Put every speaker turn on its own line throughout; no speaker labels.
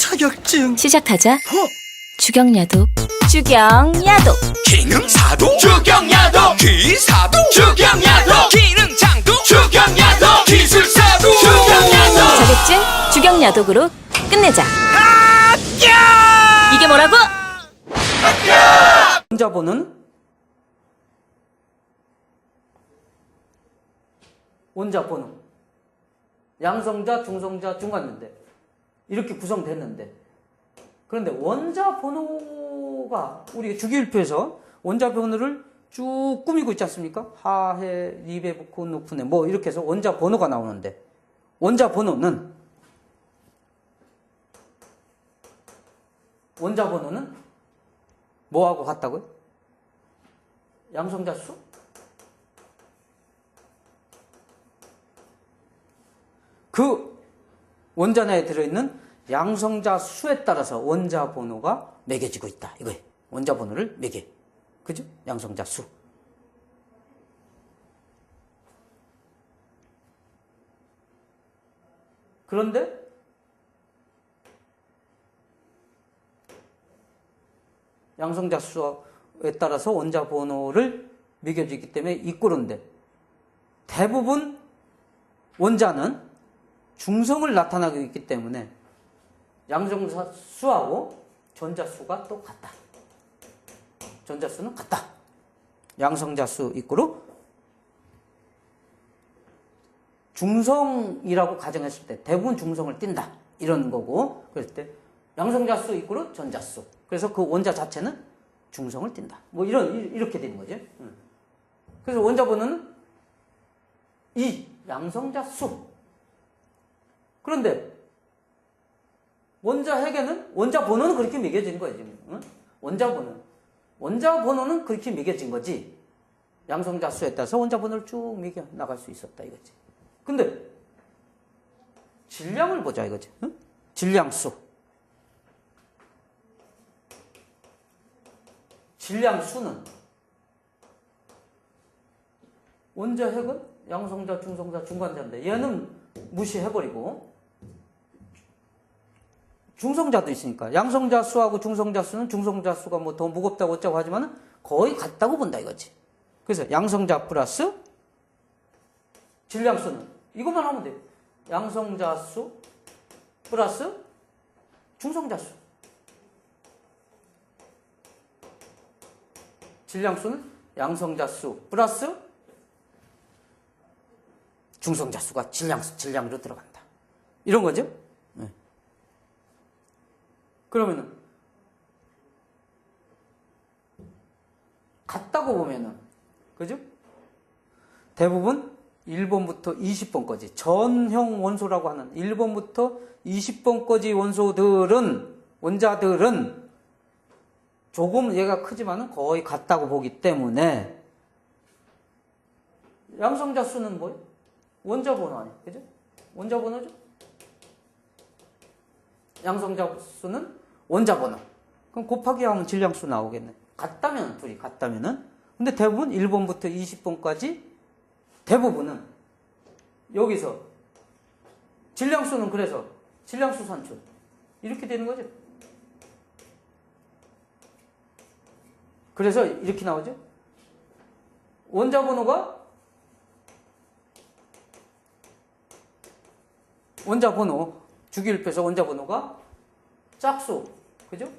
자격증
시작하자.
어?
주경야독. 주경야독.
기능사도 주경야도 기사도 주경야도 기능장도 주경야도 기술사도 주경야도
자격증 주경야독으로 끝내자. 이게 뭐라고?
원자번호는 원자번호 양성자, 중성자, 중간인데 이렇게 구성됐는데 그런데 원자 번호가 우리 주기율표에서 원자 번호를 쭉 꾸미고 있지 않습니까? 하해, 리베, 부코, 노프네 뭐 이렇게 해서 원자 번호가 나오는데 원자 번호는 원자 번호는 뭐하고 같다고요? 양성자 수? 그 원자내에 들어있는 양성자 수에 따라서 원자 번호가 매겨지고 있다. 이거예요. 원자 번호를 매겨. 그죠? 양성자 수. 그런데 양성자 수에 따라서 원자 번호를 매겨지기 때문에 이꼬른데 대부분 원자는 중성을 나타나고 있기 때문에 양성자 수하고 전자수가 또 같다. 전자수는 같다. 양성자 수 이꼬로 중성이라고 가정했을 때 대부분 중성을 띈다. 이런 거고 그랬을 때 양성자 수 이꼬로 전자수. 그래서 그 원자 자체는 중성을 띈다. 뭐 이런 이- 이렇게 되는. 응. 그래서 원자 번호는 이 양성자 수. 그런데 원자 핵에는 원자 번호는 그렇게 매겨진 거예요. 응? 원자 번호. 원자 번호는 그렇게 매겨진 거지. 양성자 수에 따라서 원자 번호를 쭉 매겨 나갈 수 있었다 이거지. 근데 질량을 보자 이거지. 응? 질량수. 질량수는 원자 핵은 양성자, 중성자, 중간자인데 얘는 무시해버리고 중성자도 있으니까 양성자 수하고 중성자 수는 중성자 수가 뭐 더 무겁다고 어쩌고 하지만 거의 같다고 본다 이거지. 그래서 양성자 플러스 질량수는 이것만 하면 돼요. 양성자 수 플러스 중성자 수. 질량수는 양성자 수 플러스 중성자 수가 질량 질량으로 들어간다. 이런 거죠? 네. 그러면은 같다고 보면은 그죠? 대부분 1번부터 20번까지 전형 원소라고 하는 1번부터 20번까지 원소들은 원자들은 조금 얘가 크지만은 거의 같다고 보기 때문에 양성자 수는 뭐예요? 원자 번호 아니에요. 그죠? 원자 번호죠? 양성자 수는 원자 번호. 그럼 곱하기 하면 질량수 나오겠네. 같다면, 둘이 같다면은. 근데 대부분 1번부터 20번까지 대부분은 여기서 질량수는 그래서 질량수 산출. 이렇게 되는 거죠. 그래서 이렇게 나오죠. 원자 번호가 원자 번호 주기율표에서 원자 번호가 짝수 그죠?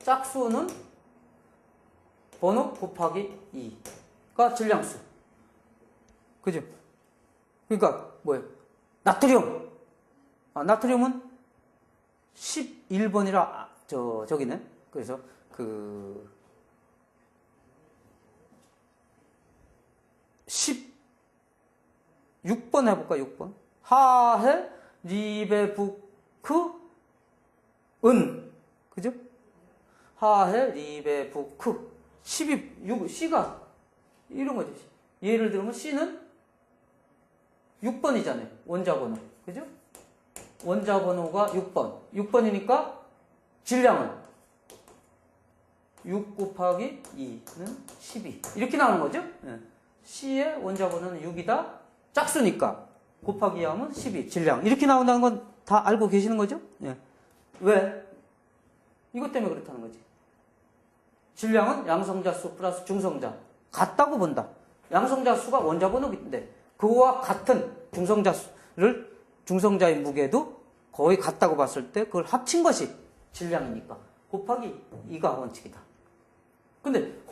짝수는 번호 곱하기 2가 질량수 그죠? 그러니까 뭐예요? 나트륨 아, 나트륨은 11번이라 아, 저 저기네 그래서 그 16번 해볼까 6번 하해 리베부 크은 그죠? 하해 리베 부크 12 6 C가 이런 거죠. 예를 들면 C는 6번이잖아요. 원자 번호. 그죠? 원자 번호가 6번. 6번이니까 질량은 6 곱하기 2는 12. 이렇게 나오는 거죠? 예. C의 원자 번호는 6이다. 짝수니까 곱하기 하면 12 질량 이렇게 나온다는 건 다 알고 계시는 거죠? 예. 왜? 이것 때문에 그렇다는 거지. 질량은 양성자 수 플러스 중성자 같다고 본다. 양성자 수가 원자 번호인데 그와 같은 중성자 수를 중성자의 무게도 거의 같다고 봤을 때 그걸 합친 것이 질량이니까 곱하기 2가 원칙이다. 근데